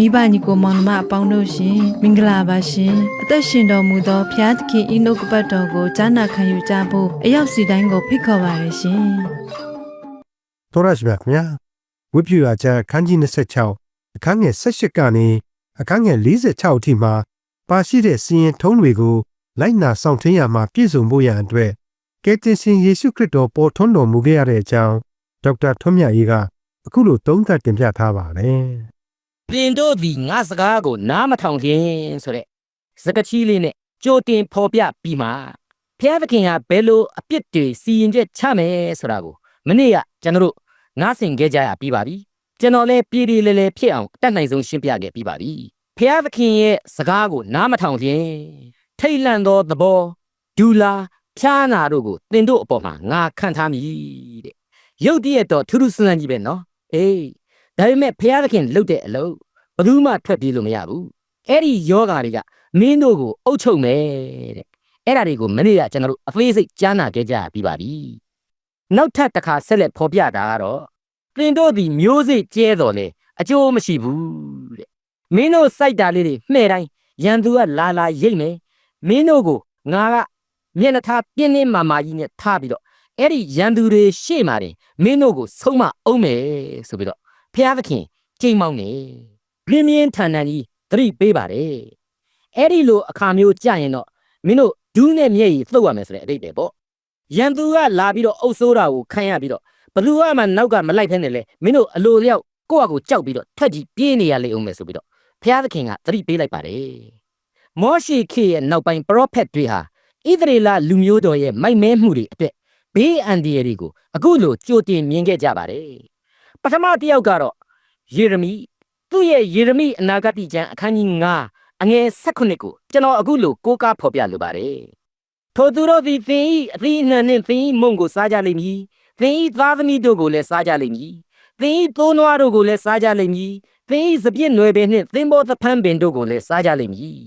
မိဘညီကိုမောင်နှမအပေါင်းတို့ရှင်မင်္ဂလာပါရှင်အသက်ရှင်တော်မူသောဖျားသခင်ဤနှုတ်ကပတ်တော်ကိုကြားနာခံယူကြဖို့အရောက်စီတိုင်းကိုဖိတ်ခေါ်ပါရရှင်တော်ရရှိပါခင်ဗျာဝိပ္ပယကျမ်းအခန်းကြီး26အခန်းငယ်18ကနေအခန်းငယ်46အထိမှာပါရှိတဲ့စီရင်ထုံးတွေကိုလိုက်နာဆောင်ထင်းရမှာပြည့်စုံဖို့ရန်အတွက်ကယ်တင်ရှင်ယေရှုခရစ်တော်ပေါ်ထွန်းတော်မူခဲ့ရတဲ့အကြောင်းဒေါက်တာထွန်းမြတ်ရေးကအခုလိုသုံးသပ်တင်ပြထားပါတယ် သင်တို့သည်ငါစကားကိုနားမထောင်ခြင်းဆိုတဲ့စကားချီလေးနဲ့ကြိုတင်ဖော်ပြပြီးမှဖျားသခင်ဟာဘယ်လိုအပြစ်တွေစီရင်ချက်ချမယ်ဆိုတာကိုမနေ့ကကျွန်တော်တို့နားဆင်ခဲ့ကြရပြီးပါပြီကျွန်တော်လည်းပြည်ပြည်လဲလဲဖြစ်အောင်အတတ်နိုင်ဆုံးရှင်းပြခဲ့ပြီးပါပြီဖျားသခင်ရဲ့စကားကိုနားမထောင်ခြင်းထိတ်လန့်သောသဘောဒူလာဖြားနာတို့ကိုသင်တို့အပေါ်မှာငါခံထားမည်တဲ့ရုပ်တရက်တော့ထူးထူးဆန်းဆန်းကြီးပဲနော်အေး ဒါပေမဲ့ဖျားသခင်လှုပ်တဲ့အလုပ်ဘယ်သူမှထွက်ပြေးလို့မရဘူးအဲ့ဒီယောဂါတွေကမင်းတို့ကိုအုပ်ချုပ်မယ်တဲ့အဲ့ဒါတွေကိုမနေ့ကကျွန်တော်တို့အသေးစိတ်ကြားနာခဲ့ကြပြီးပါပြီနောက်ထပ်တစ်ခါဆက်လက်ဖော်ပြတာကတော့သင်တို့ဒီမျိုးစိတ်ကျဲတော်လေအကျိုးမရှိဘူးတဲ့မင်းတို့စိုက်တာလေးတွေမှဲ့တိုင်းရန်သူကလာလာရိတ်မယ်မင်းတို့ကိုငါကမျက်နှာထားပြင်းနေမာမာကြီးနဲ့ထားပြီးတော့အဲ့ဒီရန်သူတွေရှေ့မှာတင်မင်းတို့ကိုဆုံးမအောင်မယ်ဆိုပြီးတော့ ဖျားသခင်ကြိမ်မောင်းနေပြင်းပြင်းထန်ထန်ကြီးသတိပေးပါတယ်အဲ့ဒီလိုအခါမျိုးကြာရင်တော့မင်းတို့ဒူးနဲ့မျက်ရည်သုတ်ရမယ်ဆိုတဲ့အတိတ်ပဲပေါ့ရန်သူကလာပြီးတော့အုပ်ဆိုးတာကိုခံရပြီးတော့ဘလူကမှနောက်ကမလိုက်ဖဲနဲ့လေမင်းတို့အလိုလျောက်ကိုယ့်အကူကြောက်ပြီးတော့ထွက်ကြီးပြေးနေရလေအောင်မယ်ဆိုပြီးတော့ဖျားသခင်ကသတိပေးလိုက်ပါတယ်မောရှိခေရဲ့နောက်ပိုင်းပရောဖက်တွေဟာဣသရေလလူမျိုးတော်ရဲ့မိုက်မဲမှုတွေအတွက်ဘေးအန္တရာယ်တွေကိုအခုလိုကြိုတင်မြင်ခဲ့ကြပါတယ် ပထမတစ်ယောက်ကတော့ယေရမိသူ့ရဲ့ယေရမိအနာဂတ်ကျမ်းအခန်းကြီး9အငယ်16ကိုကျွန်တော်အခုလိုကိုးကားဖော်ပြလိုပါတယ်ထိုသူတို့သည်သင်၏အသီးအနှံနှင့်သင်၏မုံကိုစားကြလိမ့်မည်သင်၏သားသမီးတို့ကိုလည်းစားကြလိမ့်မည်သင်၏သိုးနွားတို့ကိုလည်းစားကြလိမ့်မည်သင်၏စပြည့်နွယ်ပင်နှင့်သင်ဘောသဖန်းပင်တို့ကိုလည်းစားကြလိမ့်မည်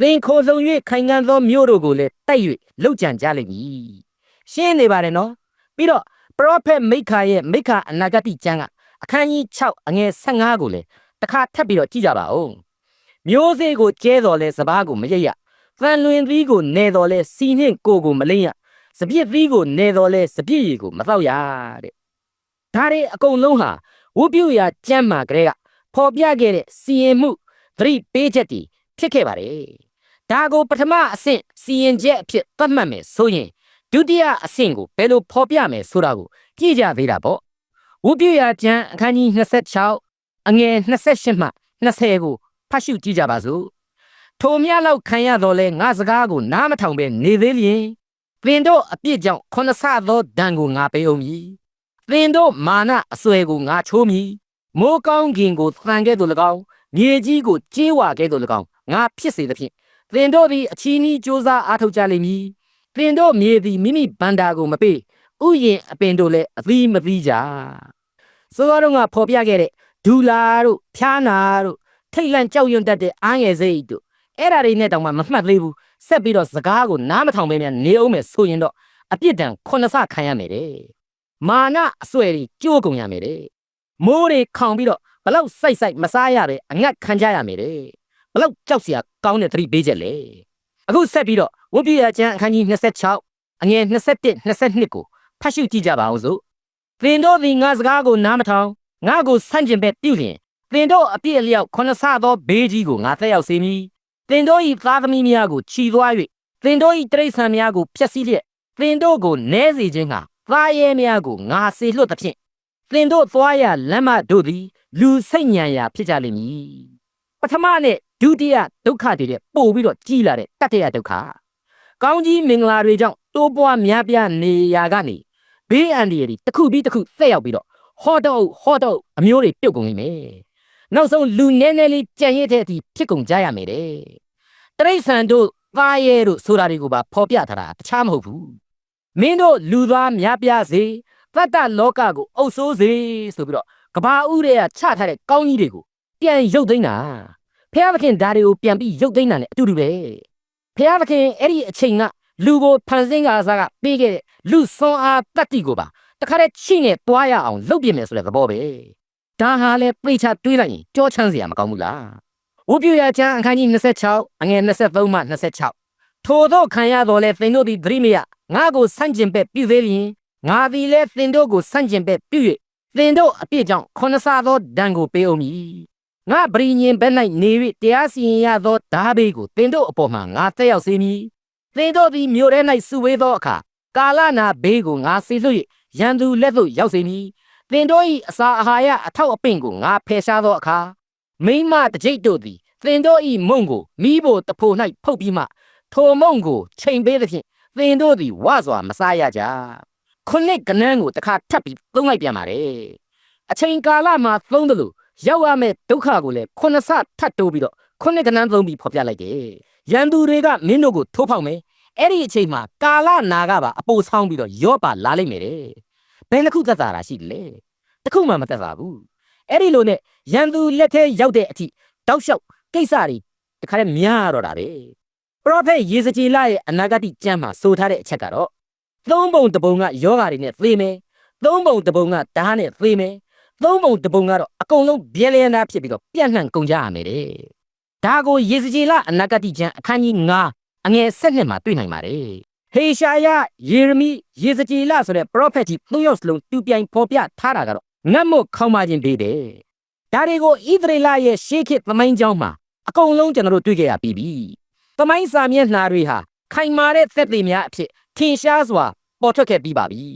သင်ခိုဆုံ၍ခိုင်ခံ့သောမြို့တို့ကိုလည်းတိုက်၍လှုပ်ကြံကြလိမ့်မည်ရှင်းနေပါတယ်နော်ပြီးတော့ပရောဖက်မိခါရဲ့မိခါအနာဂတ်ကျမ်းက အခန်းကြီး6အငယ်15ကိုလည်းတစ်ခါထပ်ပြီးတော့ကြည့်ကြပါဦးမျိုးစေ့ကိုကျဲတော်လဲစပားကိုမရိပ်ရသံလွင်သီးကိုနေတော်လဲစီနှင့်ကိုကိုမလိမ့်ရစပြစ်သီးကိုနေတော်လဲစပြစ်ရည်ကိုမတော့ရတဲ့ဒါတွေအကုန်လုံးဟာဝုပြုရာကျမ်းမာကလေးကဖော်ပြခဲ့တဲ့စီရင်မှုသတိပေးချက်တွေဖြစ်ခဲ့ပါတယ်ဒါကိုပထမအဆင့်စီရင်ချက်အဖြစ်သတ်မှတ်မယ်ဆိုရင်ဒုတိယအဆင့်ကိုဘယ်လိုဖော်ပြမယ်ဆိုတာကိုကြည့်ကြသေးတာပေါ့ ဝုပြရာကျမ်းအခန်းကြီး26အငယ်28မှ20ကိုဖတ်ရှုကြည့်ကြပါစို့ထိုမြလောက်ခံရတော့လဲငါစကားကိုနားမထောင်ပဲနေသေးလျင်သင်တို့အပြစ်ကြောင့်ခုနဆသောဒဏ်ကိုငါပေးအောင်မည်သင်တို့မာနအစွဲကိုငါချိုးမည်မိုးကောင်းကင်ကိုသံကဲ့သို့၎င်းမြေကြီးကိုကြေးဝါကဲ့သို့၎င်းငါဖြစ်စေသဖြင့်သင်တို့သည်အချီးနှီးကြိုးစားအားထုတ်ကြလိမ့်မည်သင်တို့မြေသည်မိမိဗန္တာကိုမပေး ဥယျင်အပင်တို့လည်းအသီးမသီးကြစောစောတုန်းကဖော်ပြခဲ့တဲ့ဒူလာတို့ဖြားနာတို့ထိတ်လန့်ကြောက်ရွံ့တတ်တဲ့အားငယ်စိတ်တို့အဲ့ဒါတွေနဲ့တောင်မှမမှတ်သေးဘူးဆက်ပြီးတော့စကားကိုနားမထောင်ပဲများနေအောင်မယ်ဆိုရင်တော့အပြစ်ဒဏ်ခုနှစ်ဆခံရမယ်တဲ့မာနအစွဲတွေကြိုးကုန်ရမယ်တဲ့မိုးတွေခေါင်ပြီးတော့ဘလောက်စိုက်စိုက်မစားရပဲအငတ်ခံကြရမယ်တဲ့ဘလောက်ကြောက်စရာကောင်းတဲ့သတိပေးချက်လေအခုဆက်ပြီးတော့ဝိပ္ပယကျမ်းအခန်းကြီး26အငယ်21 22ကို ဖတ်ရှုကြည့်ကြပါဦးစို့သင်တို့သည်ငါစကားကိုနားမထောင်ငါကိုဆန့်ကျင်ဘက်ပြုလျင်သင်တို့အပြစ်အလျောက်ခုနဆသောဘေးကြီးကိုငါသက်ရောက်စေမည်သင်တို့၏သားသမီးများကိုခြိသွား၍သင်တို့၏တိရစ္ဆာန်များကိုဖျက်ဆီးလျက်သင်တို့ကိုနည်းစေခြင်းကသားရဲများကိုငါစေလွှတ်သဖြင့်သင်တို့သွားရလမ်းမတို့သည် လူစိတ်ညံရာဖြစ်ကြလိမ့်မည်ပထမနဲ့ဒုတိယဒုက္ခတွေတဲ့ပို့ပြီးတော့ကြီးလာတဲ့တတိယဒုက္ခကောင်းကြီးမင်္ဂလာတွေကြောင့်တိုးပွားများပြားနေရာကနေ ဘေးအန္တရာယ်တွေတစ်ခုပြီးတစ်ခုဆက်ရောက်ပြီးတော့ဟောတော့ဟောတော့အမျိုးတွေပြုတ်ကုန်နေမယ်နောက်ဆုံးလူနည်းနည်းလေးကြံရစ်တဲ့အထိဖြစ်ကုန်ကြရမယ်တဲ့တရိษံတို့သားရဲတို့ဆိုတာတွေကိုပါဖော်ပြထားတာတခြားမဟုတ်ဘူးမင်းတို့လူသားများပြားစေတတ္တလောကကိုအုပ်ဆိုးစေဆိုပြီးတော့ကဘာဥတွေကချထားတဲ့ကောင်းကြီးတွေကိုပြန်ရုပ်သိမ်းတာဖះသခင်ဓာတွေကိုပြန်ပြီးရုပ်သိမ်းတာ ਨੇ အတူတူပဲဖះသခင်အဲ့ဒီအချိန်က လူကိုဖန်ဆင်းကားစားကပေးခဲ့တဲ့လူဆွမ်းအားတတ္တိကိုပါတခါတည်းချိနဲ့တွားရအောင်လုပ်ပြင်မယ်ဆိုတဲ့သဘောပဲဒါဟာလေပိတ်ချတွေးလိုက်ရင်ကြောချမ်းစရာမကောင်းဘူးလားဝုပြရချမ်းအခန်းကြီး26အငယ်23မှ26ထို့သောခံရတော်လဲသင်တို့သည်သတိမရငါကိုဆန့်ကျင်ဘက်ပြုသေးရင်ငါသည်လဲသင်တို့ကိုဆန့်ကျင်ဘက်ပြု၍သင်တို့အပြစ်ကြောင့်ခုနဆသောဒဏ်ကိုပေးအောင်မည်ငါပရိညင်ဘက်၌နေ၍တရားစီရင်ရသောဓာဘေးကိုသင်တို့အပေါ်မှငါတက်ရောက်စေမည် သင်တို့သည်မြို့ထဲ၌စုဝေးသောအခါကာလနာဘေးကိုငါဆေလွှတ်၍ရန်သူလက်သို့ရောက်စေမည်သင်တို့၏အစာအာဟာရအထောက်အပင့်ကိုငါဖယ်ရှားသောအခါမိမတကြိတ်တို့သည်သင်တို့၏မုံကိုမိဖို့တဖို့၌ဖုတ်ပြီးမှထိုမုံကိုချိန်ပေးသဖြင့်သင်တို့သည်ဝစွာမစားရကြခုနှစ်ကနန်းကိုတစ်ခါထပ်ပြီးသုံးလိုက်ပြန်ပါတယ်အချိန်ကာလမှာသုံးတယ်လို့ရောက်ရမယ့်ဒုက္ခကိုလည်းခုနှစ်ဆထပ်တိုးပြီးတော့ခုနှစ်ကနန်းသုံးပြီးဖော်ပြလိုက်တယ် ရန်သူတွေကမင်းတို့ကိုထိုးဖောက်မယ်အဲ့ဒီအချိန်မှာကာလနာကပါအပိုဆောင်းပြီးတော့ရော့ပါလာလိုက်မယ်တဲ့ဘယ်နှခုသက်သာတာရှိတယ်လဲတစ်ခုမှမသက်သာဘူးအဲ့ဒီလိုနဲ့ရန်သူလက်ထဲရောက်တဲ့အထိတောက်လျှောက်ကိစ္စတွေတခါတည်းများတော့တာပဲပရောဖက်ယေဇကျေလရဲ့အနာဂတိကျမ်းမှာဆိုထားတဲ့အချက်ကတော့သုံးပုံတစ်ပုံကယောဂါတွေနဲ့သေမယ်သုံးပုံတစ်ပုံကဓာတ်နဲ့သေမယ်သုံးပုံတစ်ပုံကတော့အကုန်လုံးပြဲလျန်းသားဖြစ်ပြီးတော့ပြန့်နှံ့ကုန်ကြရမယ်တဲ့ ဒါကိုယေဇကျေလအနာဂတိကျမ်းအခန်းကြီး9အငယ်7မှာတွေ့နိုင်ပါတယ်ဟေရှာယယေရမိယေဇကျေလဆိုတဲ့ prophet ကြီးသုံးယောက်စလုံးတူပြိုင်ဖော်ပြထားတာကတော့ငတ်မို့ခေါင်းမခြင်းပေးတယ်ဒါတွေကိုဣသရေလရဲ့ရှေးခေတ်သမိုင်းကြောင်းမှာအကုန်လုံးကျွန်တော်တို့တွေ့ကြရပြီးပြီသမိုင်းစာမျက်နှာတွေဟာခိုင်မာတဲ့သက်သေများအဖြစ်ထင်ရှားစွာပေါ်ထွက်ခဲ့ပြီးပါပြီ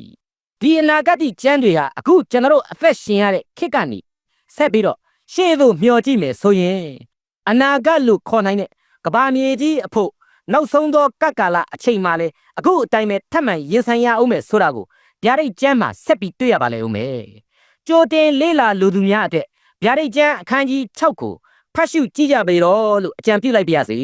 ဒီအနာဂတ်ကျမ်းတွေဟာအခုကျွန်တော်တို့အသက်ရှင်ရတဲ့ခေတ်ကနေဆက်ပြီးတော့ရှေ့သို့မျှော်ကြည့်မယ်ဆိုရင် အနာဂတ်လို့ခေါ်နိုင်တဲ့ကဘာမြေကြီးအဖို့နောက်ဆုံးသောကပ်ကာလအချိန်မှလည်းအခုအတိုင်းပဲထပ်မံရင်ဆိုင်ရအောင်မယ်ဆိုတာကိုဗျာဒိတ်ကျမ်းမှာဆက်ပြီးတွေ့ရပါလေဦးမယ်ကြိုတင်လေးလာလူသူများအတွက်ဗျာဒိတ်ကျမ်းအခန်းကြီး6ကိုဖတ်ရှုကြည့်ကြပေတော့လို့အကြံပြုလိုက်ပါရစေ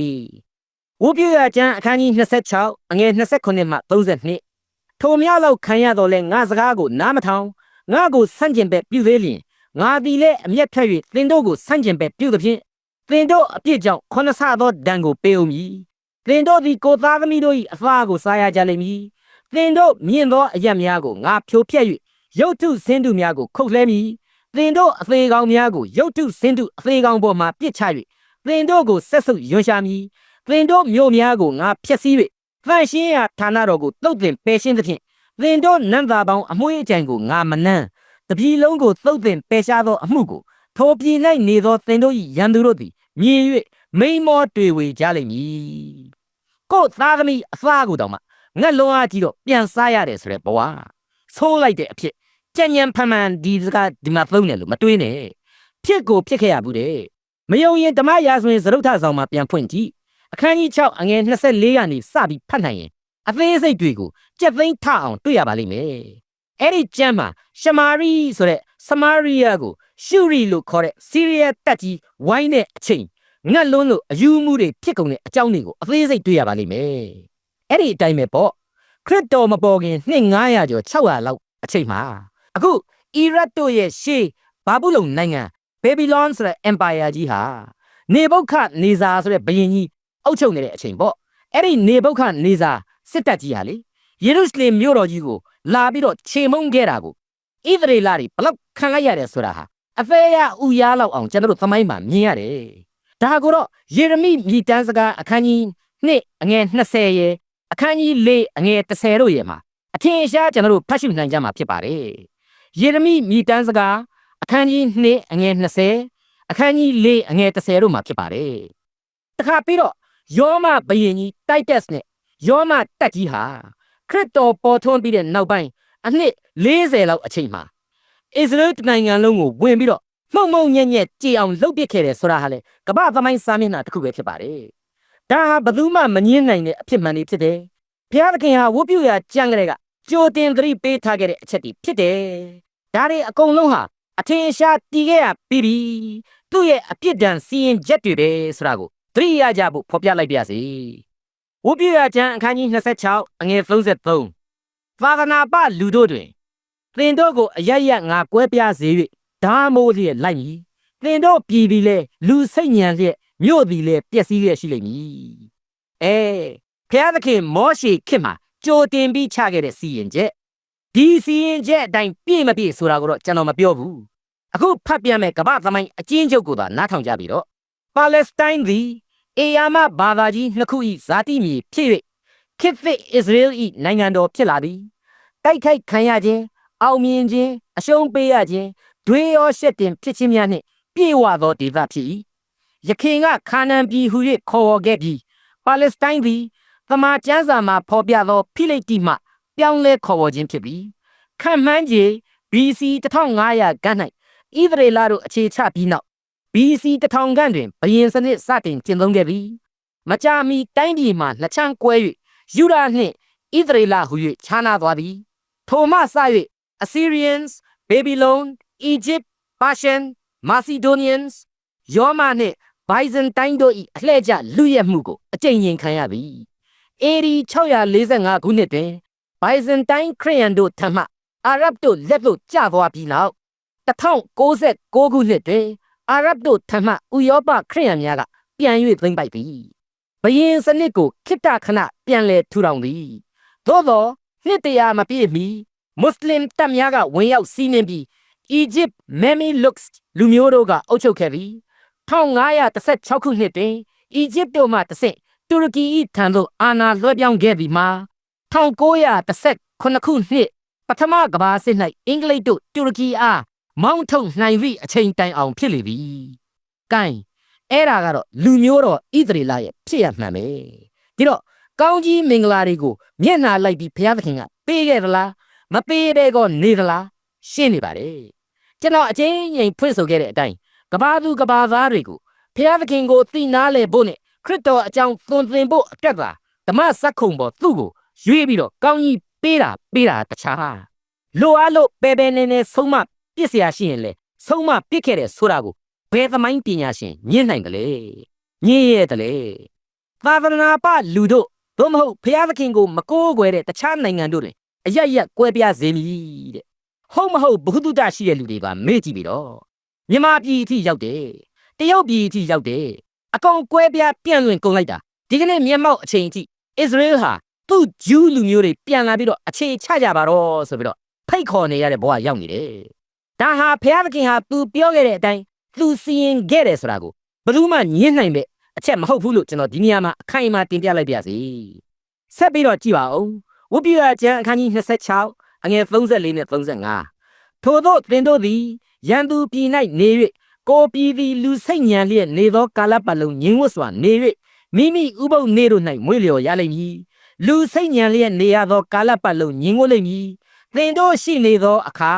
ဝိုးပြရကျမ်းအခန်းကြီး26အငယ်29မှ32ထိုမြောက်လောက်ခံရတော့လဲငါစကားကိုနားမထောင်ငါကိုဆန့်ကျင်ဘက်ပြုသေးလျင်ငါသည်လည်းအမျက်ထက်၍သင်တို့ကိုဆန့်ကျင်ဘက်ပြုသဖြင့် သင်တို့အပြစ်ကြောင့်ခုနဆသောဒဏ်ကိုပေးဦးမည်သင်တို့သည်ကိုသားသမီးတို့၏အသားကိုစားရကြလိမ့်မည်သင်တို့မြင့်သောအရက်များကိုငါဖြိုဖျက်၍ရုတ်ထုဆင်းတုများကိုခုတ်လှဲမည်သင်တို့အသေးကောင်များကိုရုတ်ထုဆင်းတုအသေးကောင်ပေါ်မှပစ်ချ၍သင်တို့ကိုဆက်ဆုပ်ရွံရှာမည်သင်တို့မြို့များကိုငါဖျက်ဆီး၍ဖန်ရှင်းရာဌာနတော်ကိုတုတ်တင်ပယ်ရှင်းသဖြင့်သင်တို့နံသာပေါင်းအမွှေးအကြိမ်ကိုငါမနှမ်းတပြည်လုံးကိုသုတ်တင်ပယ်ရှားသောအမှုကို ထိုပြည်၌နေသောသင်တို့၏ရန်သူတို့သည်မြင်၍မိန်မောတွေ့ဝေကြလိမ့်မည်ကိုယ်သားသမီးအသားကိုတောင်မှငက်လုံးအားကြီးတော့ပြန်စားရတယ်ဆိုတဲ့ဘဝဆိုးလိုက်တဲ့အဖြစ်ကြံ့ညံဖန်မှန်ဒီစကားဒီမှာသုံးတယ်လို့မတွေးနဲ့ဖြစ်ကိုဖြစ်ခဲ့ရဘူးတဲ့မယုံရင်ဓမ္မရာဇဝင်သရုတ်ထဆောင်မှာပြန်ဖွင့်ကြည့်အခန်းကြီး6အငယ်24ကနေစပြီးဖတ်နိုင်ရင်အသေးစိတ်တွေကိုကြက်သိန်းထအောင်တွေ့ရပါလိမ့်မယ်အဲ့ဒီကျမ်းမှာရှမာရိဆိုတဲ့ စမာရိယာကိုရှုရီလို့ခေါ်တဲ့စီးရီးယားတပ်ကြီးဝိုင်းတဲ့အချိန်ငတ်လွန်းလို့အယူမှုတွေဖြစ်ကုန်တဲ့အကြောင်းတွေကိုအသေးစိတ်တွေ့ရပါလိမ့်မယ်အဲ့ဒီအတိုင်းပဲပေါ့ခရစ်တော်မပေါ်ခင်နှစ်900ကျော်600လောက်အချိန်မှာအခုအီရတ်တို့ရဲ့ရှေးဘာဘူးလုံနိုင်ငံဘေဘီလွန်ဆိုတဲ့ empire ကြီးဟာနေဘုခနေဇာဆိုတဲ့ဘုရင်ကြီးအုပ်ချုပ်နေတဲ့အချိန်ပေါ့အဲ့ဒီနေဘုခနေဇာစစ်တပ်ကြီးဟာလေယေရုရှလင်မြို့တော်ကြီးကိုလာပြီးတော့ခြေမုံခဲ့တာကို ဣသရေလတွေဘလောက်ခံလိုက်ရတယ်ဆိုတာဟာအသေးရဥရလောက်အောင်ကျွန်တော်တို့သမိုင်းမှာမြင်ရတယ်ဒါကိုတော့ယေရမိမြည်တမ်းစကားအခန်းကြီး2အငယ်20ရဲ့အခန်းကြီး4အငယ်30တို့ရဲ့မှာအထင်ရှားကျွန်တော်တို့ဖတ်ရှုနိုင်ကြမှာဖြစ်ပါတယ်ယေရမိမြည်တမ်းစကားအခန်းကြီး2အငယ်20အခန်းကြီး4အငယ်30တို့မှာဖြစ်ပါတယ်တခါပြီးတော့ယောမဘယင်ကြီးတိုက်တက်စ်နဲ့ယောမတက်ကြီးဟာခရစ်တော်ပေါ်ထွန်းပြီးတဲ့နောက်ပိုင်း အနှစ်40လောက်အချိန်မှာအစ္စရေးနိုင်ငံလုံးကိုဝင်ပြီးတော့မှုံမှုံညံ့ညက်ကြေအောင်လှုပ်ပစ်ခဲ့တယ်ဆိုတာဟာလေကမ္ဘာသမိုင်းစာမျက်နှာတစ်ခုပဲဖြစ်ပါတယ်ဒါဟာဘယ်သူမှမငင်းနိုင်တဲ့အဖြစ်မှန်တွေဖြစ်တယ်ဘုရားသခင်ဟာဝတ်ပြုရာကြံကြတဲ့ကကြိုတင်သတိပေးထားခဲ့တဲ့အချက်တွေဖြစ်တယ်ဒါတွေအကုန်လုံးဟာအထင်ရှားတည်ခဲ့ရပြီးပြီသူ့ရဲ့အပြစ်ဒဏ်စီရင်ချက်တွေပဲဆိုတာကိုသတိရကြဖို့ဖော်ပြလိုက်ပါရစေဝတ်ပြုရာကျမ်းအခန်းကြီး26အငယ်33 သာသနာပလူတို့တွင်သင်တို့ကိုအရရငါကွဲပြားစေ၍ဓာမိုးလျက်လိုက်မည်သင်တို့ပြည်သည်လေလူစိတ်ညံလျက်မြို့သည်လေပျက်စီးလျက်ရှိလိမ့်မည်အဲဖျားသခင်မောရှေခေတ်မှာကြိုတင်ပြီးချခဲ့တဲ့စီရင်ချက်ဒီစီရင်ချက်အတိုင်းပြည့်မပြည့်ဆိုတာကိုတော့ကျွန်တော်မပြောဘူးအခုဖတ်ပြမဲ့ကမ္ဘာသမိုင်းအကျဉ်းချုပ်ကိုသာနားထောင်ကြပြီးတော့ပါလက်စတိုင်းသည်အေယာမဘာသာကြီးနှစ်ခု၏ဇာတိမြေဖြစ်၍ခေတ်သစ်အစ္စရေးလ်၏နိုင်ငံတော်ဖြစ်လာသည် တိုက်ခိုက်ခံရခြင်းအောင်မြင်ခြင်းအရှုံးပေးရခြင်းဒွေရောရှက်တင်ဖြစ်ခြင်းများနှင့်ပြေဝသောဒေသဖြစ်၏ယခင်ကခါနန်ပြည်ဟူ၍ခေါ်ဝေါ်ခဲ့ပြီးပါလက်စတိုင်းသည်သမာကျမ်းစာမှာဖော်ပြသောဖိလိပ္တိမှပြောင်းလဲခေါ်ဝေါ်ခြင်းဖြစ်ပြီးခံမှန်းခြေ BC 1500ခန့်၌ဣသရေလတို့အခြေချပြီးနောက် BC 1000ခန့်တွင်ဘယင်စနစ်စတင်ကျင့်သုံးခဲ့ပြီးမကြာမီတိုင်းပြည်မှာနှစ်ချမ်းကွဲ၍ယူဒာနှင့်ဣသရေလဟု၍ခြားနာသွားသည် ထိုမှစ၍ Assyrians, Babylon, Egypt, Persian, Macedonians ယောမနှင့် Byzantine တို့၏အလှည့်ကျလူရက်မှုကိုအကြိမ်ကြိမ်ခံရပြီ။ AD 645ခုနှစ်တွင် Byzantine ခရစ်ယာန်တို့ထံမှအာရဗ်တို့လက်သို့ကျသွားပြီးနောက်1096ခုနှစ်တွင်အာရဗ်တို့ထံမှဥရောပခရစ်ယာန်များကပြန်၍သိမ်းပိုက်သည်။ဘယင်စနစ်ကိုခိတ္တခဏပြန်လည်ထူထောင်သည်။သို့သော နှစ်တရာမပြည့်မီမွတ်စလင်တပ်များကဝင်ရောက်စီးနင်းပြီး Egypt Mamelukes လူမျိုးတို့ကအုပ်ချုပ်ခဲ့ပြီး1516ခုနှစ်တွင် Egypt တို့မှတစ်ဆင့်တူရကီ၏ထံသို့အာဏာလွှဲပြောင်းခဲ့ပြီးမှ1918ခုနှစ်ပထမကမ္ဘာစစ်၌အင်္ဂလိပ်တို့တူရကီအားမောင်းထုတ်နိုင်သည့်အချိန်တိုင်အောင်ဖြစ်လေပြီ။ကဲအဲ့ဒါကတော့လူမျိုးတော်ဣသရေလရဲ့ဖြစ်ရမှန်ပဲ။ဒီတော့ ကောင်းကြီးမင်္ဂလာတွေကိုမျက်နှာလိုက်ပြီးဘုရားသခင်ကပေးခဲ့သလားမပေးတဲ့ကောနေသလားရှင်းနေပါတယ်။ကျွန်တော်အချင်းချင်းဖွင့်ဆိုခဲ့တဲ့အတိုင်းကဘာသူကဘာသားတွေကိုဘုရားသခင်ကိုသိနာလေဖို့နဲ့ခရစ်တော်အကြောင်းသွန်သင်ဖို့အတွက်သာဓမ္မစက္ခုံပေါ်သူ့ကိုရွေးပြီးတော့ကောင်းကြီးပေးတာပေးတာတခြားလိုအားလို့ပဲပဲနေနေဆုံးမပြစ်เสียရှိရင်လေဆုံးမပြစ်ခဲ့တဲ့ဆိုတာကိုဘယ်သမိုင်းပညာရှင်ညင်းနိုင်တယ်လေညင်းရတယ်လေသာသနာပလူတို့ သို့မဟုတ်ဘုရားသခင်ကိုမကိုးကွယ်တဲ့တခြားနိုင်ငံတို့တွင်အယက်ရက်ကွဲပြားစေမည်တဲ့ဟုတ်မဟုတ်ဘုဟုတုတရှိတဲ့လူတွေပါမေ့ကြည့်ပြီးတော့မြန်မာပြည်အထိရောက်တယ်တရုတ်ပြည်အထိရောက်တယ်အကောင်ကွဲပြားပြန့်လွင်ကုန်လိုက်တာဒီကနေ့မျက်မှောက်အချိန်အထိအစ္စရေးဟာသူ့ဂျူးလူမျိုးတွေပြန်လာပြီးတော့အခြေချကြပါတော့ဆိုပြီးတော့ဖိတ်ခေါ်နေရတဲ့ဘဝရောက်နေတယ်ဒါဟာဘုရားသခင်ဟာသူပြောခဲ့တဲ့အတိုင်းသူစီရင်ခဲ့တယ်ဆိုတာကိုဘယ်သူမှညှင်းနိုင်မဲ့ အချက်မဟုတ်ဘူးလို့ကျွန်တော်ဒီနေရာမှာအခိုင်အမာတင်ပြလိုက်ပါစီဆက်ပြီးတော့ကြည့်ပါဦးဝိပ္ပယကျမ်းအခန်းကြီး26အငယ်34နဲ့35ထို့သောသင်တို့သည်ရန်သူပြည်၌နေ၍ကိုပြည်သည်လူစိတ်ညံလျက်နေသောကာလပတ်လုံးငြင်းဝတ်စွာနေ၍မိမိဥပုပ်နေတို့၌မွေးလျော်ရလိမ့်မည်လူစိတ်ညံလျက်နေရသောကာလပတ်လုံးငြင်းဝတ်လိမ့်မည်သင်တို့ရှိနေသောအခါ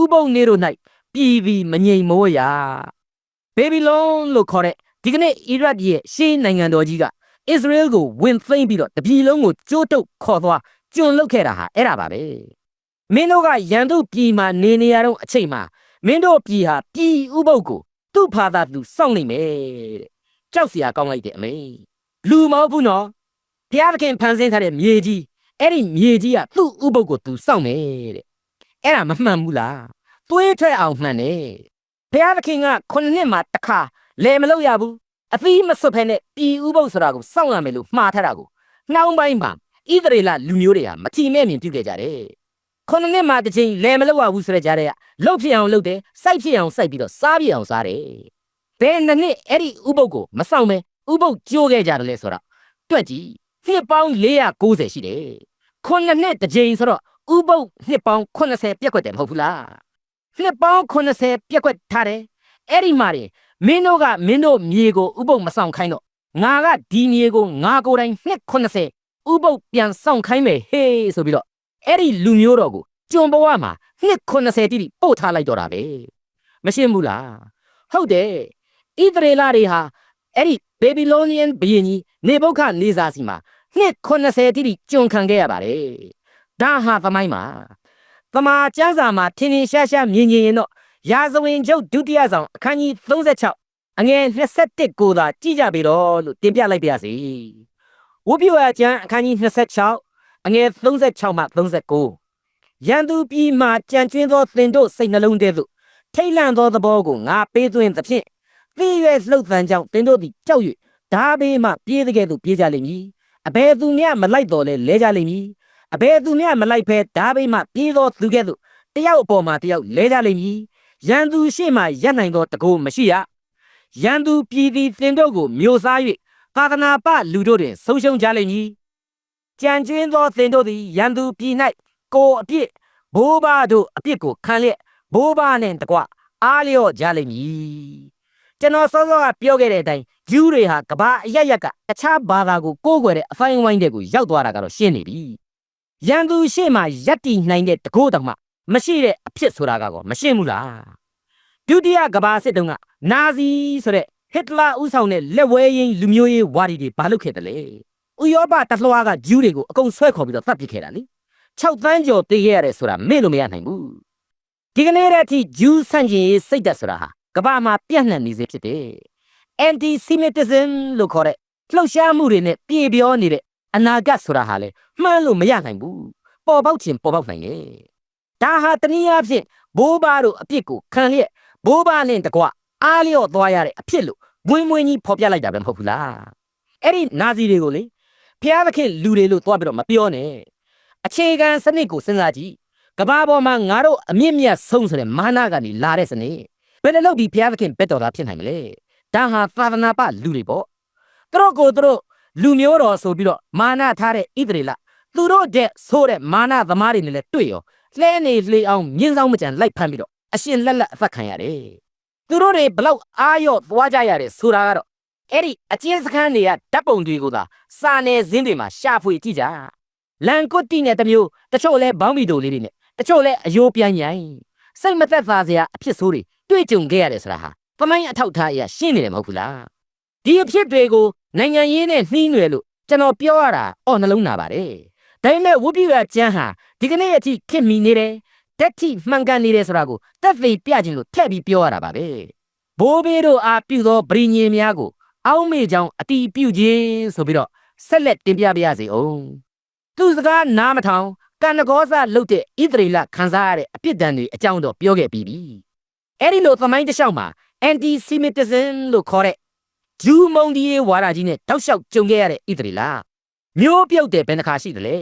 ဥပုပ်နေတို့၌ပြည်သည်မငြိမ်မိုးရာဘေဘီလုံလို့ခေါ်တဲ့ ဒီကနေ့အီရတ်ရဲ့ရှေးနိုင်ငံတော်ကြီးကအစ္စရေးကိုဝင်သိမ်းပြီးတော့တပြည်လုံးကိုကြိုးတုပ်ခေါ်သွားကျွံလုတ်ခဲ့တာဟာအဲ့ဒါပါပဲမင်းတို့ကရန်သူပြည်မှာနေနေရတော့အချိန်မှာမင်းတို့ပြည်ဟာပြည်ဥပုပ်ကိုသူ့ဖာသာသူစောင့်နေမယ်တဲ့ကြောက်စရာကောင်းလိုက်တဲ့အမေလူမဟုတ်ဘူးနော်ဘုရားသခင်ဖန်ဆင်းထားတဲ့မြေကြီးအဲ့ဒီမြေကြီးကသူ့ဥပုပ်ကိုသူစောင့်မယ်တဲ့အဲ့ဒါမမှန်ဘူးလားတွေးထွက်အောင်မှန်တယ်ဘုရားသခင်ကခုနှစ်မှာတစ်ခါ လဲမလို့ရဘူးအသီးမစွတ်ဖဲနဲ့ပြည်ဥပုပ်ဆိုတာကိုစောင့်ရမယ်လို့မှားထားတာကိုနှောင်းပိုင်းမှာဣသရေလလူမျိုးတွေဟာမထီမဲ့မြင်ပြုခဲ့ကြတယ်ခုနှစ်မှာတစ်ချိန်လဲမလို့ရဘူးဆိုတဲ့ကြားတဲ့ကလှုပ်ဖြစ်အောင်လှုပ်တယ်စိုက်ဖြစ်အောင်စိုက်ပြီးတော့စားပြအောင်စားတယ်ဘယ်နှစ်နှစ်အဲ့ဒီဥပုပ်ကိုမစောင့်မဲဥပုပ်ကြိုးခဲ့ကြတယ်လဲဆိုတော့တွက်ကြည့်နှစ်ပေါင်း490ရှိတယ်ခုနှစ်နှစ်တစ်ချိန်ဆိုတော့ဥပုပ်နှစ်ပေါင်း80ပြက်ကွက်တယ်မဟုတ်ဘူးလားနှစ်ပေါင်း80ပြက်ကွက်ထားတယ်အဲ့ဒီမှာတင် မင်းတို့ကမင်းတို့မြေကိုဥပုပ်မဆောင်ခိုင်းတော့ငါကဒီမြေကိုငါကိုယ်တိုင်နှစ်80ဥပုပ်ပြန်ဆောင်ခိုင်းမယ်ဟေးဆိုပြီးတော့အဲ့ဒီလူမျိုးတော်ကိုကျွံဘဝမှာနှစ်80တိတိပို့ထားလိုက်တော့တာပဲမရှင်းဘူးလားဟုတ်တယ်ဣသရေလတွေဟာအဲ့ဒီဘေဘီလိုနီယန်ဘုရင်ကြီးနေဘုခနေစာစီမှာနှစ်80တိတိကျွံခံခဲ့ရပါတယ်ဒါဟာသမိုင်းမှာသမာကျမ်းစာမှာထင်ထင်ရှားရှားမြင်မြင်ရင်တော့ ရာဇဝင်ကျုပ်ဒုတိယဆောင်အခန်းကြီး36အငယ်21ကိုသာကြည့်ကြပြီတော့လို့တင်ပြလိုက်ပါရစေဝိပ္ပယကျမ်းအခန်းကြီး26အငယ်36မှ39ရန်သူပြည်မှကြံကျွင်းသောသင်တို့စိတ်နှလုံးထဲသို့ထိတ်လန့်သောသဘောကိုငါပေးသွင်းသဖြင့်သိရွယ်လှုပ်သံကြောင့်သင်တို့သည်ကြောက်၍ဓာဘေးမှပြေးတဲ့ကဲ့သို့ပြေးကြလိမ့်မည်အဘယ်သူမျှမလိုက်တော်လဲလဲကြလိမ့်မည်အဘယ်သူမျှမလိုက်ဖဲဓာဘေးမှပြေးသောသူကဲ့သို့တယောက်အပေါ်မှာတယောက်လဲကြလိမ့်မည် ရန်သူရှေ့မှရပ်နိုင်သောတကိုးမရှိရရန်သူပြည်သည်သင်တို့ကိုမျိုးစား၍သာသနာပလူတို့တွင်ဆုံးရှုံးကြလိမ့်မည်ကြံကျွင်းသောသင်တို့သည်ရန်သူပြည်၌ကိုယ်အပြစ်ဘိုးဘတို့အပြစ်ကိုခံလျက်ဘိုးဘနှင့်တကွအားလျော့ကြလိမ့်မည်ကျွန်တော်စောစောကပြောခဲ့တဲ့အတိုင်းဂျူးတွေဟာကဘာအရရက်ကတခြားဘာသာကိုကိုးကွယ်တဲ့အဖိုင်းဝိုင်းတဲ့ကိုရောက်သွားတာကတော့ရှင်းနေပြီရန်သူရှေ့မှရပ်တည်နိုင်တဲ့တကိုးတောင်မှ မရှိတဲ့အဖြစ်ဆိုတာကတော့မရှင်းဘူးလားဒုတိယကဘာစစ်တုန်းကနာဇီဆိုတဲ့ဟစ်တလာဥဆောင်တဲ့လက်ဝဲရင်းလူမျိုးရေးဝါဒီတွေဘာလုပ်ခဲ့တယ်လဲဥရောပတလွှားကဂျူးတွေကိုအကုန်ဆွဲခေါ်ပြီးတော့တတ်ပစ်ခဲ့တာလေ6တန်းကျော်တည်ခဲ့ရတယ်ဆိုတာမေ့လို့မရနိုင်ဘူးဒီကနေ့တဲ့အထိဂျူးဆန့်ကျင်ရေးစိတ်ဓာတ်ဆိုတာဟာကဘာမှာပြန့်နှံ့နေစေဖြစ်တယ် anti semitism လို့ခေါ်တဲ့လှုပ်ရှားမှုတွေနဲ့ပြေပြောနေတဲ့အနာဂတ်ဆိုတာဟာလေမှန်းလို့မရနိုင်ဘူးပေါ်ပေါက်ခြင်းပေါ်ပေါက်နိုင်တယ် ဒါဟာတနည်းအားဖြင့်ဘိုးဘတို့အပြစ်ကိုခံလျက်ဘိုးဘနဲ့တကွအားလျော့သွားရတဲ့အဖြစ်လို့ဝင်းဝင်းကြီးဖော်ပြလိုက်တာပဲမဟုတ်ဘူးလားအဲ့ဒီနာဇီတွေကိုလေဖျားသခင်လူတွေလို့သွားပြီးတော့မပြောနဲ့အခြေခံစနစ်ကိုစဉ်းစားကြည့်ကဘာပေါ်မှာငါတို့အမြင့်မြတ်ဆုံးဆိုတဲ့မာနကနေလာတဲ့စနစ်ဘယ်လိုလုပ်ပြီးဖျားသခင်ဘက်တော်သားဖြစ်နိုင်မလဲဒါဟာသာသနာပလူတွေပေါ့သူတို့ကိုသူတို့လူမျိုးတော်ဆိုပြီးတော့မာနထားတဲ့ဣသရေလသူတို့တဲ့ဆိုတဲ့မာနသမားတွေနဲ့လည်းတွေ့ရော လှဲနေလှေအောင်မြင်းဆောင်မကြံလိုက်ဖမ်းပြီးတော့အရှင်လက်လက်အသက်ခံရတယ်သူတို့တွေဘလောက်အာရော့သွားကြရတယ်ဆိုတာကတော့အဲ့ဒီအချင်းစခန်းတွေကဓာတ်ပုံတွေကိုသာစာနယ်ဇင်းတွေမှာရှာဖွေကြည့်ကြလန်ကွတ်တီနဲ့တမျိုးတချို့လဲဘောင်းမီတိုလေးတွေနဲ့တချို့လဲအယိုးပြိုင်ရိုင်းစိတ်မသက်သာစရာအဖြစ်ဆိုးတွေတွေ့ကြုံခဲ့ရတယ်ဆိုတာဟာပမိုင်းအထောက်ထားအရာရှင်းနေတယ်မဟုတ်ဘူးလားဒီအဖြစ်တွေကိုနိုင်ငံရေးနဲ့နှီးနွယ်လို့ကျွန်တော်ပြောရတာအော်နှလုံးနာပါတယ်ဒါပေမဲ့ဝုပြရကျန်းဟာ ဒီကနေ့အထိခင်မီနေတယ်တက်တိမှန်ကန်နေတယ်ဆိုတာကိုတက်သေးပြခြင်းလို့ထည့်ပြီးပြောရတာပါပဲဘိုးဘေးတို့အားပြုသောဗြိညင်များကိုအောက်မေ့ကြောင်အတီးပြုခြင်းဆိုပြီးတော့ဆက်လက်တင်ပြပါရစေအောင်သူစကားနားမထောင်ကန္နကောစလုတ်တဲ့ဣသရေလခံစားရတဲ့အပြစ်ဒဏ်တွေအကြောင်းတော့ပြောခဲ့ပြီးပြီအဲ့ဒီလိုသမိုင်းတစ်လျှောက်မှာ anti semitism လို့ခေါ်တဲ့ဂျူးမုံဒီရေးဝါဒကြီးနဲ့တောက်လျှောက်ကြုံခဲ့ရတဲ့ဣသရေလမျိုးပြုတ်တဲ့ဘယ်နှခါရှိသလဲ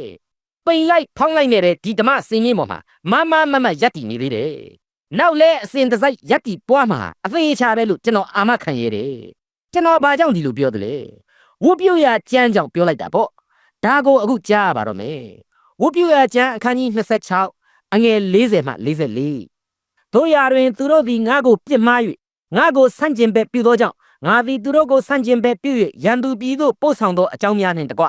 ပိန်လိုက်ဖောင်းလိုက်နေတဲ့ဒီဓမ္မစင်ကြီးပေါ်မှာမမမမရက်တည်နေသေးတယ်နောက်လဲအစဉ်တစိုက်ရက်တည်ပွားမှာအသေးချာပဲလို့ကျွန်တော်အာမခံရတယ်ကျွန်တော်ဘာကြောင့်ဒီလိုပြောသလဲဝုတ်ပြုတ်ရကြမ်းကြောင့်ပြောလိုက်တာပေါ့ဒါကိုအခုကြားရပါတော့မယ်ဝုတ်ပြုတ်ရကြမ်းအခန်းကြီး26အငယ်40မှ44တို့ရာတွင်သူတို့သည်ငါ့ကိုပြစ်မှား၍ငါ့ကိုဆန့်ကျင်ဘက်ပြုသောကြောင့်ငါသည်သူတို့ကိုဆန့်ကျင်ဘက်ပြု၍ရန်သူပြည်သို့ပို့ဆောင်သောအကြောင်းများနှင့်တကွ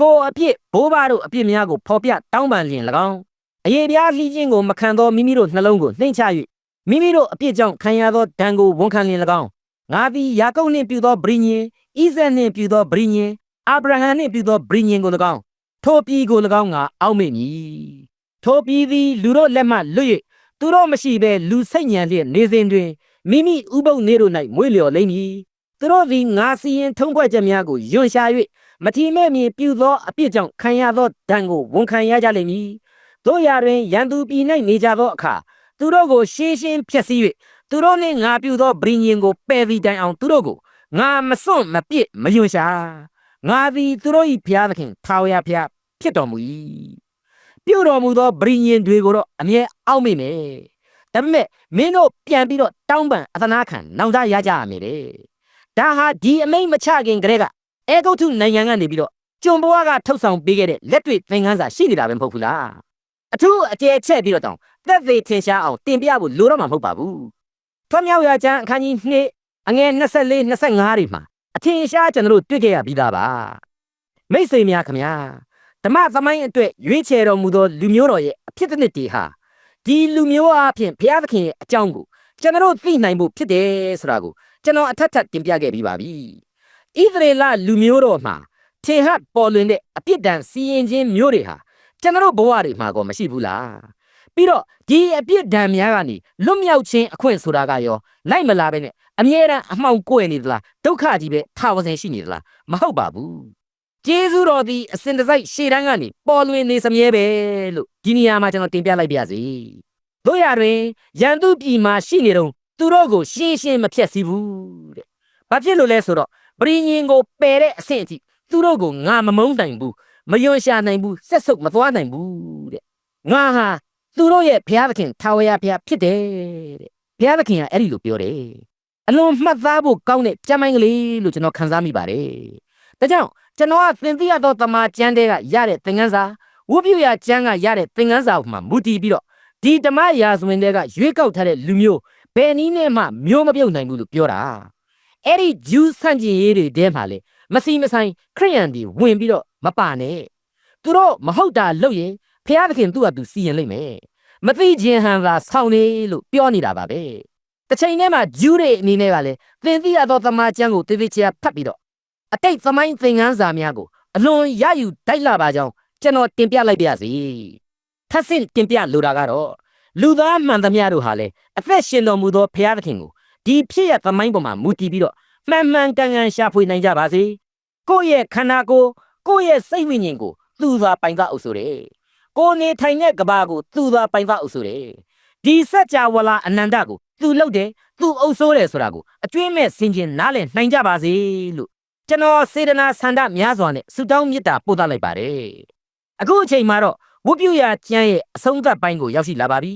ကိုယ်အပြစ်ဘိုးဘတို့အပြစ်များကိုဖော်ပြတောင်းပန်လျင်၎င်းအယေပြားလှီးခြင်းကိုမခံသောမိမိတို့နှလုံးကိုနှိမ့်ချ၍မိမိတို့အပြစ်ကြောင့်ခံရသောဒဏ်ကိုဝန်ခံလျင်၎င်းငါသည်ယာကုပ်နှင့်ပြုသောဗြိညင်ဣဇက်နှင့်ပြုသောဗြိညင်အာဗြဟံနှင့်ပြုသောဗြိညင်ကို၎င်းထိုပြည်ကို၎င်းငါအောက်မေ့မည်ထိုပြည်သည်လူတို့လက်မှလွတ်၍သူတို့မရှိဘဲလူစိတ်ညံလျက်နေစဉ်တွင်မိမိဥပုပ်နေတို့၌မွေးလျော်လိမ့်မည်သူတို့သည်ငါစီရင်ထုံးဖွဲ့ချက်များကိုယွန်ရှာ၍ မထီမဲ့မြင်ပြုသောအပြစ်ကြောင့်ခံရသောဒဏ်ကိုဝန်ခံရကြလိမ့်မည်တို့ရာတွင်ရန်သူပြည်၌နေကြသောအခါသူတို့ကိုရှင်းရှင်းဖျက်ဆီး၍သူတို့နှင့်ငါပြုသောဗြိညင်ကိုပယ်ပြီးတိုင်အောင်သူတို့ကိုငါမစွန့်မပစ်မယွန်ရှာငါသည်သူတို့၏ဘုရားသခင်ထာဝရဘုရားဖြစ်တော်မူ၏ပြုတော်မူသောဗြိညင်တွေကိုတော့အမြဲအောက်မေ့မယ်ဒါပေမဲ့မင်းတို့ပြန်ပြီးတော့တောင်းပန်အသနာခံနောင်တရကြရမယ်တဲ့ဒါဟာဒီအမိတ်မချခင်ကတည်းက အဲဂုတ်ထုနိုင်ငံကနေပြီးတော့ကျွံဘွားကထုတ်ဆောင်ပေးခဲ့တဲ့လက်တွေ့သင်ခန်းစာရှိနေတာပဲမဟုတ်ဘူးလားအထူးအကျဲချက်ပြီးတော့တောင်းသက်သေထင်ရှားအောင်တင်ပြဖို့လိုတော့မှာမဟုတ်ပါဘူးထွတ်မြောက်ရချမ်းအခန်းကြီး2အငယ်24 25တွေမှာအထင်ရှားကျွန်တော်တို့တွေ့ခဲ့ရပြီးသားပါမိတ်ဆွေများခင်ဗျာဓမ္မသမိုင်းအတွက်ရွေးချယ်တော်မူသောလူမျိုးတော်ရဲ့အဖြစ်တစ်နှစ်တည်းဟာဒီလူမျိုးအားဖြင့်ဘုရားသခင်ရဲ့အကြောင်းကိုကျွန်တော်တို့သိနိုင်ဖို့ဖြစ်တယ်ဆိုတာကိုကျွန်တော်အထက်ထပ်တင်ပြခဲ့ပြီးပါပြီ ဣသရေလလူမျိုးတော်မှာထင်ဟပ်ပေါ်လွင်တဲ့အပြစ်ဒဏ်စီရင်ခြင်းမျိုးတွေဟာကျွန်တော်တို့ဘဝတွေမှာကောမရှိဘူးလားပြီးတော့ဒီအပြစ်ဒဏ်များကနေလွတ်မြောက်ခြင်းအခွင့်ဆိုတာကရောလိုက်မလာပဲနဲ့အမြဲတမ်းအမှောင်ကိုယ်နေသလားဒုက္ခကြီးပဲထာဝစဉ်ရှိနေသလားမဟုတ်ပါဘူးကျေးဇူးတော်သည်အစဉ်တစိုက်ရှေ့တန်းကနေပေါ်လွင်နေစမြဲပဲလို့ဒီနေရာမှာကျွန်တော်တင်ပြလိုက်ပါရစေတို့ရတွင်ရန်သူပြည်မှာရှိနေတော့သူတို့ကိုရှင်းရှင်းမဖြတ်စည်းဘူးတဲ့ဘာဖြစ်လို့လဲဆိုတော့ ပရိညင်ကိုပယ်တဲ့အဆင့်အထိသူတို့ကိုငါမမုန်းနိုင်ဘူးမယွန်ရှာနိုင်ဘူးဆက်ဆုပ်မသွားနိုင်ဘူးတဲ့ငါဟာသူတို့ရဲ့ဘုရားသခင်ထာဝရဘုရားဖြစ်တယ်တဲ့ဘုရားသခင်ကအဲ့ဒီလိုပြောတယ်အလွန်မှတ်သားဖို့ကောင်းတဲ့ကြမ်းမိုင်းကလေးလို့ကျွန်တော်ခန်းစားမိပါတယ်ဒါကြောင့်ကျွန်တော်ကသင်သိရသောတမန်ကျမ်းတွေကရတဲ့သင်ခန်းစာဝုပြရကျမ်းကရတဲ့သင်ခန်းစာမှာမူတည်ပြီးတော့ဒီဓမ္မရာဇဝင်တွေကရွေးကောက်ထားတဲ့လူမျိုးဘယ်နည်းနဲ့မှမျိုးမပြုတ်နိုင်ဘူးလို့ပြောတာ အဲ့ဒီဂျူးဆန့်ကျင်ရေးတွေတဲမှာလေမစီမဆိုင်ခရိယန်တွေဝင်ပြီးတော့မပါနဲ့သူတို့မဟုတ်တာလုပ်ရင်ဖျားသခင်သူ့အတူစီရင်လိမ့်မယ်မသိခြင်းဟန်သာဆောင်းနေလို့ပြောနေတာပါပဲတစ်ချိန်တည်းမှာဂျူးတွေအနေနဲ့ကလည်းသင်သိရသောသမာကျမ်းကိုတေးသေးချာဖတ်ပြီးတော့အတိတ်သမိုင်းသင်ခန်းစာများကိုအလွန်ရယူတိုက်လာပါကြောင်းကျွန်တော်တင်ပြလိုက်ပါရစေထပ်ဆင့်တင်ပြလိုတာကတော့လူသားမှန်သမျှတို့ဟာလေအသက်ရှင်တော်မူသောဖျားသခင်ကို ဒီဖြစ်ရသမိုင်းပေါ်မှာမူတည်ပြီးတော့မှန်မှန်ကန်ကန်ရှာဖွေနိုင်ကြပါစေကိုယ့်ရဲ့ခန္ဓာကိုယ်ကိုယ့်ရဲ့စိတ်ဝိညာဉ်ကိုသူသာပိုင်သားအုပ်ဆိုတယ်ကိုယ်နေထိုင်တဲ့ကဘာကိုသူသာပိုင်သားအုပ်ဆိုတယ်ဒီစัจ java လာအနန္တကိုသူလှုပ်တယ်သူအုပ်ဆိုးတယ်ဆိုတာကိုအကျွင်းမဲ့စင်ကျင်နားလည်နိုင်ကြပါစေလို့ကျွန်တော်စေတနာဆန္ဒများစွာနဲ့ဆုတောင်းမေတ္တာပို့သလိုက်ပါတယ်အခုအချိန်မှာတော့ဝုပြူရကျမ်းရဲ့အဆုံးသတ်ပိုင်းကိုရောက်ရှိလာပါပြီ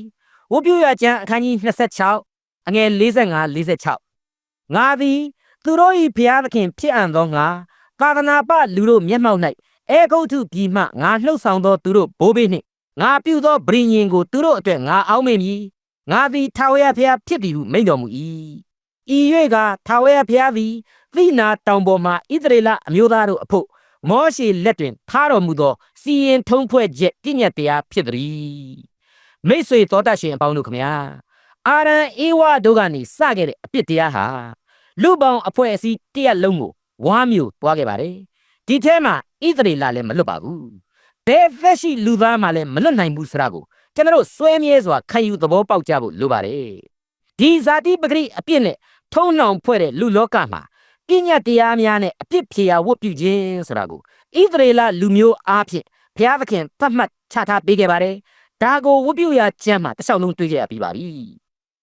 ဝုပြူရကျမ်းအခန်းကြီး26 အငယ်45 46ငါသည်သူတို့၏ဘုရားသခင်ဖြစ်အံ့သောငါသာသနာပလူတို့မျက်မှောက်၌အေဂုတ်ထုပြည်မှငါနှုတ်ဆောင်သောသူတို့ဘိုးဘေးနှင့်ငါပြုသောဗြိညင်ကိုသူတို့အတွက်ငါအောက်မေ့မည်ငါသည်ထာဝရဘုရားဖြစ်သည်ဟုမိန့်တော်မူ၏ဤ၍ကထာဝရဘုရားသည်သီနာတောင်ပေါ်မှဣသရေလအမျိုးသားတို့အဖို့မောရှေလက်တွင်ထားတော်မူသောစီရင်ထုံးဖွဲ့ချက်ပြည့်ညတ်တရားဖြစ်သည်မိတ်ဆွေတော်တတ်ရှင်အပေါင်းတို့ခမညာ အာရန်အေဝါတို့ကနေစခဲ့တဲ့အပြစ်တရားဟာလူပေါင်းအဖွဲ့အစည်းတရက်လုံးကိုဝါမျိုးပွားခဲ့ပါတယ်ဒီထဲမှာဣသရေလလည်းမလွတ်ပါဘူးဘယ်ဖက်ရှိလူသားမှလည်းမလွတ်နိုင်ဘူးဆိုတာကိုကျွန်တော်တို့စွဲမြဲစွာခံယူသဘောပေါက်ကြဖို့လိုပါတယ်ဒီဇာတိပဂရိအပြစ်နဲ့ထုံနှောင်ဖွဲ့တဲ့လူလောကမှာပညာတရားများနဲ့အပြစ်ဖြေရာဝတ်ပြုခြင်းဆိုတာကိုဣသရေလလူမျိုးအားဖြင့်ဘုရားသခင်သတ်မှတ်ချထားပေးခဲ့ပါတယ်ဒါကိုဝတ်ပြုရာကျမ်းမှာတစ်လျှောက်လုံးတွေ့ကြရပြီးပါပြီ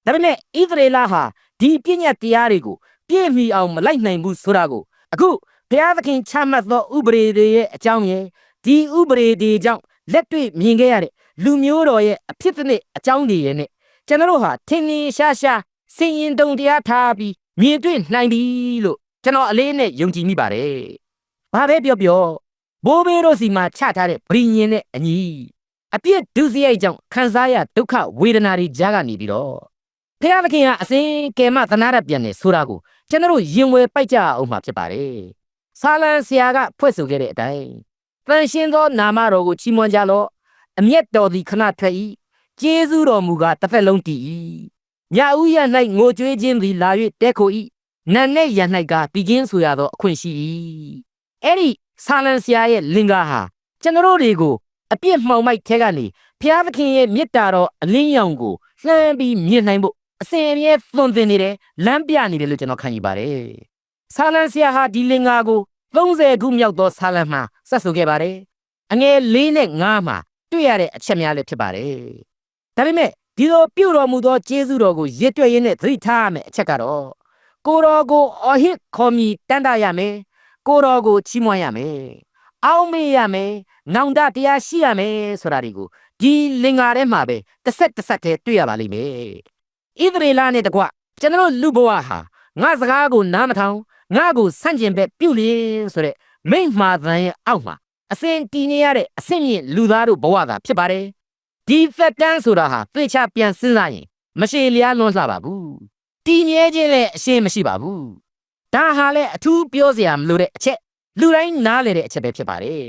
ဒါပေမဲ့ဣသရေလဟာဒီပညာတရားတွေကိုပြည့်မီအောင်မလိုက်နိုင်ဘူးဆိုတာကိုအခုဘုရားသခင်ချမှတ်သောဥပဒေတွေရဲ့အကြောင်းရယ်ဒီဥပဒေတွေကြောင့်လက်တွေ့မြင်ခဲ့ရတဲ့လူမျိုးတော်ရဲ့အဖြစ်တစ်နှစ်အကြောင်းတွေရဲ့နဲ့ကျွန်တော်တို့ဟာထင်ထင်ရှားရှားစင်ရင်တုံတရားထားပြီးမြင်တွေ့နိုင်ပြီလို့ကျွန်တော်အလေးနဲ့ယုံကြည်မိပါတယ်။ဘာပဲပြောပြောဘိုးဘေးတို့စီမှာချထားတဲ့ဗြိညင်နဲ့အညီအပြစ်ဒုစရိုက်ကြောင့်ခံစားရဒုက္ခဝေဒနာတွေကြားကနေပြီးတော့ ဖခင်သခင်ကအစဉ်ကယ်မသနာရပြန်နေဆိုတာကိုကျွန်တော်တို့ရင်ဝယ်ပိုက်ကြအောင်မှာဖြစ်ပါတယ်။ဆာလန်ဆရာကဖွဲ့ဆိုခဲ့တဲ့အတိုင်းတန်ရှင်းသောနာမတော်ကိုချီးမွမ်းကြလော့အမျက်တော်သည်ခဏထွက်၏ကျေးဇူးတော်မူကားတစ်ဖက်လုံးတည်၏ညဦးရ၌ငိုကြွေးခြင်းသည်လာ၍တဲခို၏နန်နဲ့ရ၌ကပြီးကင်းဆိုရသောအခွင့်ရှိ၏အဲ့ဒီဆာလန်ဆရာရဲ့လင်္ကာဟာကျွန်တော်တွေကိုအပြစ်မှောင်မိုက်ထဲကနေဖျားသခင်ရဲ့မေတ္တာတော်အလင်းရောင်ကိုလှမ်းပြီးမြင်နိုင်ဖို့ အစဉ်အမြဲသွန်သင်နေတယ်လမ်းပြနေတယ်လို့ကျွန်တော်ခံယူပါတယ်ဆာလန်ဆရာဟာဒီလင်္ကာကို30ခုမြောက်သောဆာလန်မှာဆက်ဆိုခဲ့ပါတယ်အငယ်၄နဲ့၅မှာတွေ့ရတဲ့အချက်များလည်းဖြစ်ပါတယ်။ဒါပေမဲ့ဒီလိုပြုတော်မူသောကျေးဇူးတော်ကိုရစ်တွက်ရင်းနဲ့သတိထားရမယ်အချက်ကတော့ကိုတော်ကိုအဟစ်ခေါ်မြည်တန်တရမယ်။ကိုတော်ကိုချီးမွမ်းရမယ်။အောင်းမေးရမယ်။နောင်တတရားရှိရမယ်ဆိုတာဒီကိုဒီလင်္ကာထဲမှာပဲတစ်ဆက်တစ်ဆက်တည်းတွေ့ရပါလိမ့်မယ်။ ဣသရေလနဲ့တကွကျွန်တော်လူဘဝဟာငါစကားကိုနားမထောင်ငါကိုဆန့်ကျင်ဘက်ပြုလင်းဆိုတဲ့မိန့်မှားသံရဲ့အောက်မှာအစဉ်တည်နေရတဲ့အဆင့်မြင့်လူသားတို့ဘဝသာဖြစ်ပါတယ်ဒီဖက်တန်းဆိုတာဟာသိချပြန်စဉ်းစားရင်မရှိလျားလွန်းလှပါဘူးတည်မြဲခြင်းလည်းအရှင်းမရှိပါဘူးဒါဟာလည်းအထူးပြောစရာမလိုတဲ့အချက်လူတိုင်းနားလည်တဲ့အချက်ပဲဖြစ်ပါတယ်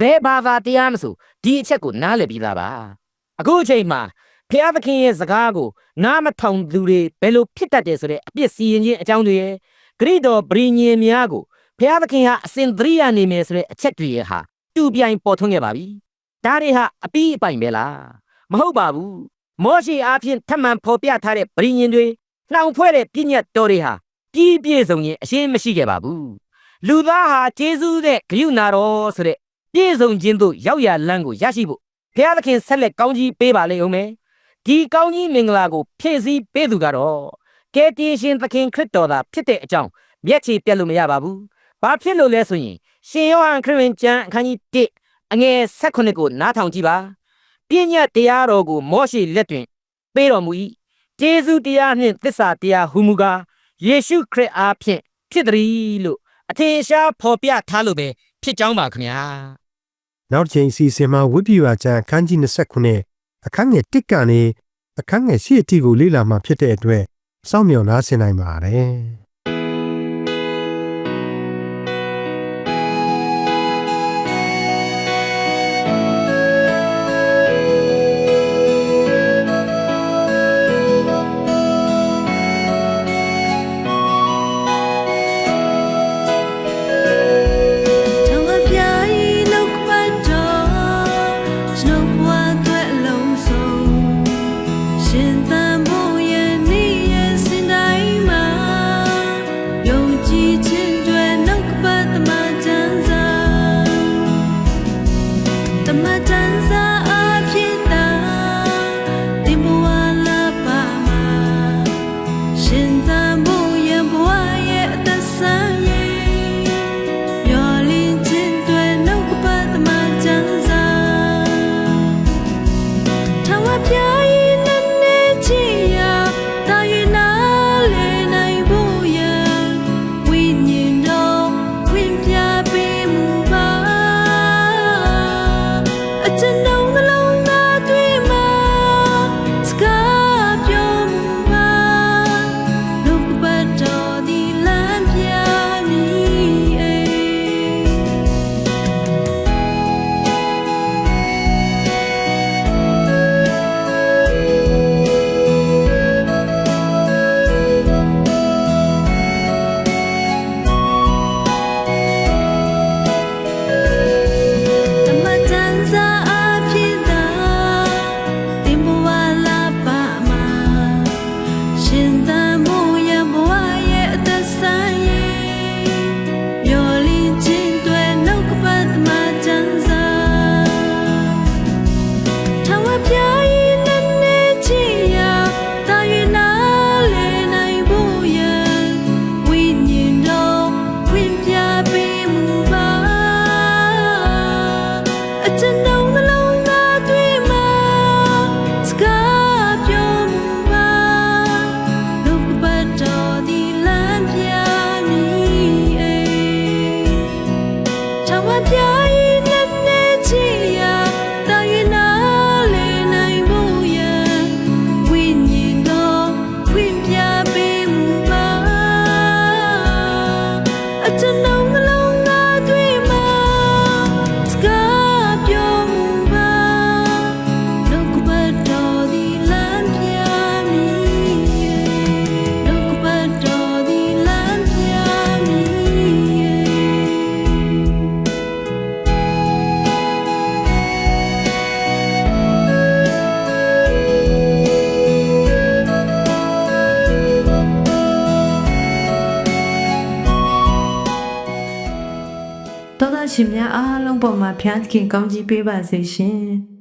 ဘယ်ဘာသာတရားမဆိုဒီအချက်ကိုနားလည်ပြီးသားပါအခုအချိန်မှာ ဖျားသခင်ရဲ့စကားကိုနားမထောင်သူတွေဘယ်လိုဖြစ်တတ်တယ်ဆိုတဲ့အပြစ်စီရင်ခြင်းအကြောင်းတွေရဲ့ဂရိတော်ဗြိညင်များကိုဖျားသခင်ဟာအစဉ်သတိရနေမယ်ဆိုတဲ့အချက်တွေရဲ့ဟာတူပြိုင်ပေါ်ထွန်းခဲ့ပါပြီဒါတွေဟာအပီးအပိုင်ပဲလားမဟုတ်ပါဘူးမောရှေအားဖြင့်ထပ်မံဖော်ပြထားတဲ့ဗြိညင်တွေနှောင်ဖွဲ့တဲ့ပြည့်ညတ်တော်တွေဟာပြည်ပြည့်စုံရင်အရှင်းမရှိခဲ့ပါဘူးလူသားဟာကျေးဇူးတဲ့ဂရုဏာတော်ဆိုတဲ့ပြည့်စုံခြင်းသို့ရောက်ရလမ်းကိုရရှိဖို့ဘုရားသခင်ဆက်လက်ကောင်းကြီးပေးပါလေဦးမယ် ဒီကောင်းကြီးမင်္ဂလာကိုဖြည့်ဆည်းပေးသူကတော့ကယ်တင်ရှင်သခင်ခရစ်တော်သာဖြစ်တဲ့အကြောင်းမျက်ခြေပြတ်လို့မရပါဘူး။ဘာဖြစ်လို့လဲဆိုရင်ရှင်ယောဟန်ခရစ်ဝင်ကျမ်းအခန်းကြီး1အငယ်16ကိုနားထောင်ကြည့်ပါ။ပြည့်ညတ်တရားတော်ကိုမောရှိလက်တွင် ပေးတော်မူ၏။ယေရှုတရားနှင့်သစ္စာတရားဟူမူကားယေရှုခရစ်အားဖြင့်ဖြစ်သည်လို့အထင်ရှားဖော်ပြထားလို့ပဲဖြစ်ကြောင်းပါခင်ဗျာ။နောက်တစ်ချိန်စီစဉ်မှာဝိပ္ပယကျမ်းအခန်းကြီး29 အခန်းငယ်1ကနေအခန်းငယ်7အထိကိုလေ့လာမှဖြစ်တဲ့အတွက်စောင့်မျှော်နားဆင်နိုင်ပါတယ်။ 별 ဖျားခင်ကောင်းကြီးပေးပါစေရှင်